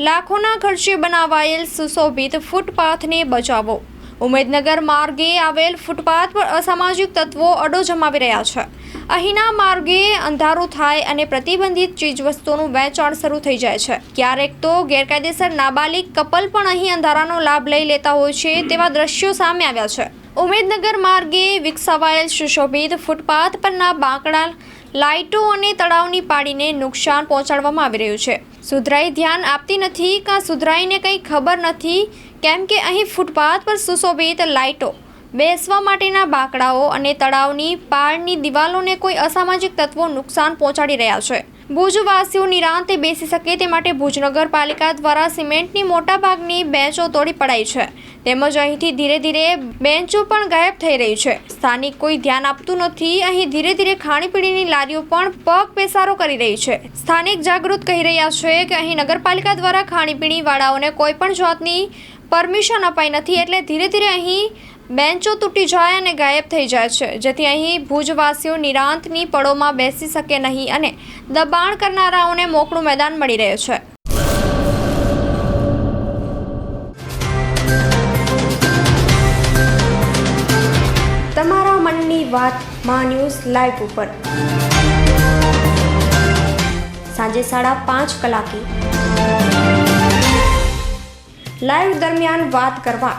લાખોના ખર્ચે બનાવાયેલ સુશોભિત ફૂટપાથને બચાવો. ઉમેદનગર માર્ગે આવેલ ફૂટપાથ પર અસામાજિક તત્વો અડો જમાવી રહ્યા છે. અહીંના માર્ગે અંધારું થાય અને પ્રતિબંધિત ચીજવસ્તુઓનું વેચાણ શરૂ થઈ જાય છે. ક્યારેક તો ગેરકાયદેસર નાબાલિગ કપલ પણ અહીં અંધારાનો લાભ લઈ લેતા હોય છે તેવા દ્રશ્યો સામે આવ્યા છે. ઉમેદનગર માર્ગે વિકસાવાયેલ સુશોભિત ફૂટપાથ પરના બાંકડા લાઇટો અને તળાવની પાડીને નુકસાન પહોંચાડવામાં આવી રહ્યું છે. સુધરાઈ ધ્યાન આપતી નથી કાં સુધરાઈને કંઈ ખબર નથી? કેમ કે અહીં ફૂટપાથ પર સુશોભિત લાઇટો બેસવા માટેના બાંકડાઓ અને તળાવની પાળની દિવાલોને કોઈ અસામાજિક તત્વો નુકસાન પહોંચાડી રહ્યા છે. ભુજવાસીઓ નિરાંતે બેસી શકે તે માટે ભુજ નગરપાલિકા દ્વારા સિમેન્ટની મોટાભાગની બેન્ચો તોડી પડાઈ છે. તેમજ અહીંથી ધીરે ધીરે બેન્ચો પણ ગાયબ થઈ રહી છે. સ્થાનિક કોઈ ધ્યાન આપતું નથી. અહીં ધીરે ધીરે ખાણીપીણીની લારીઓ પણ પગ પેસારો કરી રહી છે. સ્થાનિક જાગૃત કહી રહ્યા છે કે અહીં નગરપાલિકા દ્વારા ખાણીપીણી વાળાઓને કોઈ પણ જાતની પરમિશન અપાઈ નથી. એટલે ધીરે ધીરે અહીં બેન્ચો તૂટી જાય અને ગાયબ થઈ જાય છે. જેથી અહીં ભુજવાસીઓ નિરાંતની પળોમાં બેસી શકે નહીં અને દબાણ કરનારાઓને મોકળું મેદાન મળી રહે છે. તમારા મનની વાતમાં ન્યૂઝ લાઈવ ઉપર. સાંજે સાડા પાંચ કલાકે. લાઈવ દરમિયાન વાત કરવા